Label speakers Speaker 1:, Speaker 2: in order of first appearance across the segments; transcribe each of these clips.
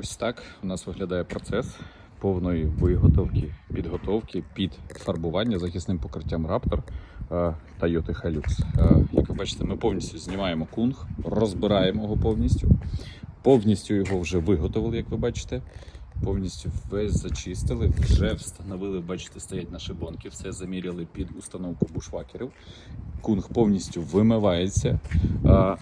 Speaker 1: Ось так у нас виглядає процес повної виготовки, підготовки під фарбування захисним покриттям Raptor е, Toyota Hilux. Е, Як ви бачите, ми повністю знімаємо кунг, розбираємо його повністю. Повністю його вже виготовили, як ви бачите. Повністю весь зачистили, вже встановили, бачите, стоять наші бонки, все заміряли під установку бушвакерів. Кунг повністю вимивається, а,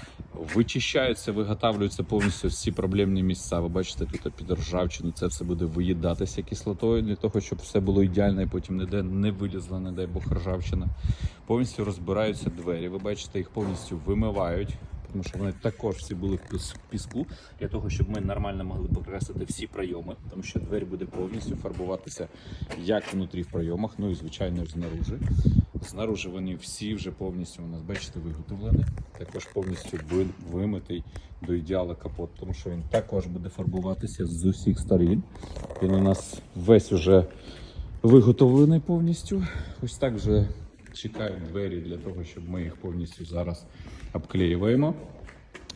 Speaker 1: вичищаються, виготовлюються повністю всі проблемні місця. Ви бачите, тут під ржавчину це все буде виїдатися кислотою для того, щоб все було ідеально і потім ніде не вилізла, не дай Бог ржавчина. Повністю розбираються двері. Ви бачите, їх повністю вимивають. Тому що вони також всі були в піску для того, щоб ми нормально могли покреслити всі прийоми, тому що двері буде повністю фарбуватися як внутрі в прийомах, ну і звичайно ж знаружи. Знаружи вони всі вже повністю у нас, бачите, виготовлені. Також повністю вимитий до ідеала капот, тому що він також буде фарбуватися з усіх сторін. Він у нас весь уже виготовлений повністю. Ось так вже чекають двері для того, щоб ми їх повністю зараз обклеюємо.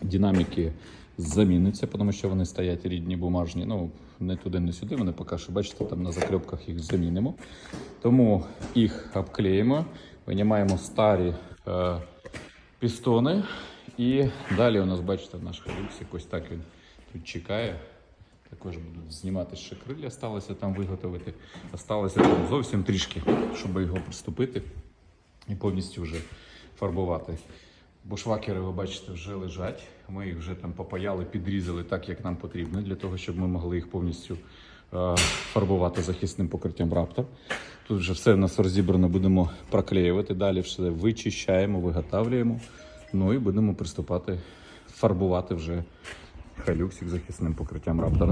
Speaker 1: Динаміки заміниться, тому що вони стоять рідні бумажні. Ну, не туди, не сюди. Вони поки що, бачите, там на закльопках їх замінимо. Тому їх обклеїмо, винімаємо старі е, пістони. І далі у нас, бачите, наш халюксик, ось так він тут чекає. Також будуть знімати ще крилля, сталося там виготовити. Осталося там зовсім трішки, щоб його приступити і повністю вже фарбувати. Бушвакери, ви бачите, вже лежать. Ми їх вже там попаяли, підрізали так, як нам потрібно, для того, щоб ми могли їх повністю е, фарбувати захисним покриттям Raptor. Тут вже все в нас розібрано, будемо проклеювати. Далі все вичищаємо, виготовлюємо. Ну і будемо приступати фарбувати вже халюксик захисним покриттям Raptor.